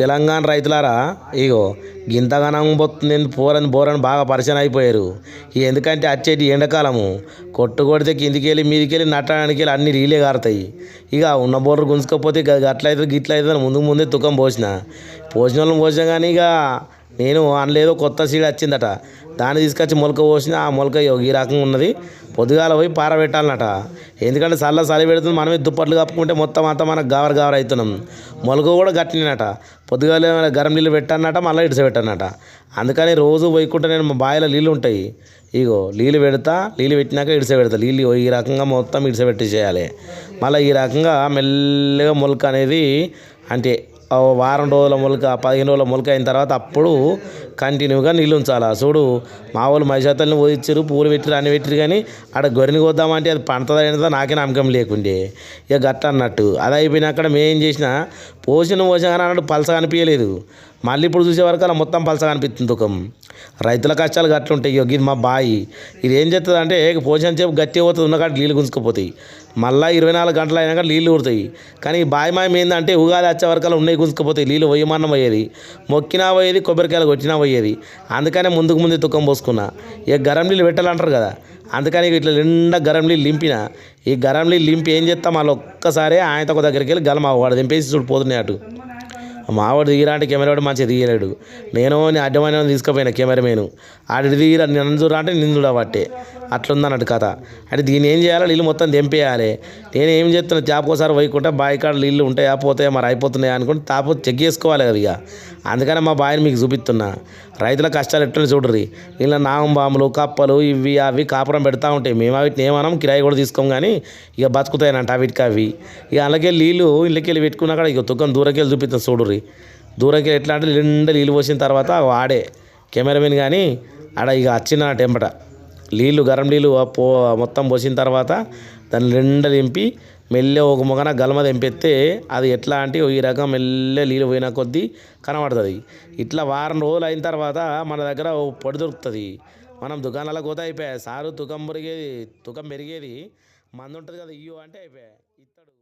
తెలంగాణ రైతులారా ఇగో గింతగానం పోతుంది పోరని బోరని బాగా పరిచయం అయిపోయారు. ఎందుకంటే అచ్చేటి ఎండాకాలము కొట్టు కొడితే కిందికి వెళ్ళి మీదికి వెళ్ళి నట్టడానికి వెళ్ళి అన్ని రీలే కారుతాయి ఇక ఉన్న బోర్లు గుంజుకపోతే ఇక అట్లయితే గిట్ల అయితే ముందు ముందే తుకం పోసిన. పోసిన వాళ్ళని పోసిన కానీ ఇక నేను అనలేదో కొత్త సీడ్ వచ్చిందట. దాన్ని తీసుకొచ్చి మొలక పోసిన ఆ మొలక ఇగో ఈ రకంగా ఉన్నది. పొద్దుగాల పోయి పారబెట్టాలన్నట. ఎందుకంటే చల్ల చలి పెడుతుంది మనమే దుప్పట్లు కప్పుకుంటే మొత్తం అంతా మనకు గావర గావర అవుతున్నాం. మొలక కూడా గట్టినట పొద్దుగాల గరం నీళ్ళు పెట్టానట మళ్ళీ ఇడిసి అందుకని రోజు పోయికుంటే నేను మా బావిలో నీళ్ళు ఉంటాయి. ఇగో నీళ్ళు పెడతా నీళ్ళు పెట్టినాక ఇడిసే పెడతా నీళ్ళు ఈ రకంగా మొత్తం ఇడిసే పెట్టేసేయాలి మళ్ళీ ఈ రకంగా మెల్లగా మొలక అనేది అంటే వారం రోజుల మొలక పదిహేను రోజుల మొలక అయిన తర్వాత అప్పుడు కంటిన్యూగా నీళ్ళు ఉంచాలి చూడు మా వాళ్ళు మైశాతల్ని పోయిచ్చారు పూలు పెట్టిరు అన్ని పెట్టిరు కానీ ఆడ గొర్రెని కొద్దామంటే అది పంటదా నాకే నమ్మకం లేకుండే. ఇక గట్ట అన్నట్టు. అది అయిపోయినాక మేము ఏం చేసిన పోసిన పోసిన కానీ అన్నట్టు పలస కనిపించలేదు మళ్ళీ ఇప్పుడు చూసే వరకు అలా మొత్తం పలస కనిపిస్తుంది దుఃఖం రైతుల కష్టాలు గట్లు ఉంటాయి ఇగో ఇది మా బాయి. ఇది ఏం చేస్తుంది అంటే పోషణ చేపు గట్టి పోతుంది ఉన్నకాడ నీళ్ళు గుంజుకుపోతాయి. మళ్ళీ ఇరవై నాలుగు గంటలు అయినాక నీళ్ళు ఊరుతాయి. కానీ బాయి మాయం ఏంటంటే ఉగాది వచ్చే వరకు ఉన్నాయి గుంజుకుపోతాయి. నీళ్ళు పోయమన్న పోయేది. మొక్కినా పోయేది కొబ్బరికాయలు కొట్టినా పోయేది. అందుకనే ముందుకు ముందు తుక్కం పోసుకున్నా. ఇక గరం నీళ్ళు పెట్టాలంటారు కదా. అందుకని ఇట్లా నిండా గరం నీళ్ళు లింపిన. ఈ గరం నీళ్ళు లింపి ఏం చేస్తాం మళ్ళీ ఒక్కసారి ఆయనతో ఒక దగ్గరికి వెళ్ళి గలమా వాడు దింపేసి చూడు పోతున్నాయి అటు. మావాడు దిగిరా కెమెరా వాడు మంచిగా దిగలేడు నేను నీ అడ్డమైన తీసుకుపోయినా కెమెరామేను. ఆడి దిగిరా నన్ను చూడరా అంటే నిన్ను చూడబట్టే అట్లుందన్నట్టు కథ. అంటే దీన్ని ఏం చేయాలి? నీళ్ళు మొత్తం తెంపేయాలి. నేను ఏం చెప్తున్నా తాపోసారి పోయకుంటే బావి కాడ నీళ్ళు ఉంటాయా పోతాయా మరి అయిపోతున్నాయా అనుకుంటే తాపు చెక్ చేసుకోవాలి కదా ఇక. అందుకనే మా బావిని మీకు చూపిస్తున్నా. రైతుల కష్టాలు ఎట్లా చూడరు ఇలా నాగంబాములు కప్పలు ఇవి అవి కాపురం పెడతా ఉంటాయి. మేము వాటిని ఏమనం కిరాయి కూడా తీసుకోం కానీ ఇక బతుకుతాయనంట వీటికి అవి. ఇక అలాగే నీళ్ళు ఇళ్ళకెళ్ళి పెట్టుకున్నాక ఇక తుక్కం దూరకెళ్ళి చూపిస్తాం చూడుర్రి. దూరంకి ఎట్లా అంటే నిండా నీళ్ళు పోసిన తర్వాత వాడే కెమెరామెన్ కానీ ఆడ ఇక వచ్చిన టెంపట. నీళ్ళు గరం నీళ్ళు పో మొత్తం పోసిన తర్వాత దాన్ని నిండా దింపి మెల్లె ఒక మొగన గలమ తెంపెత్తే అది ఎట్లా అంటే ఈ రకం మెల్లె నీళ్ళు పోయిన కొద్దీ కనబడుతుంది. ఇట్లా వారం రోజులు అయిన తర్వాత మన దగ్గర ఓ పొడి దొరుకుతుంది. మనం దుకాణాలకు పోతే అయిపోయాయి సారు తుకం పెరిగేది తుకం పెరిగేది మందు ఉంటుంది కదా ఇయ్యో అంటే అయిపోయాయి ఇత్తడు.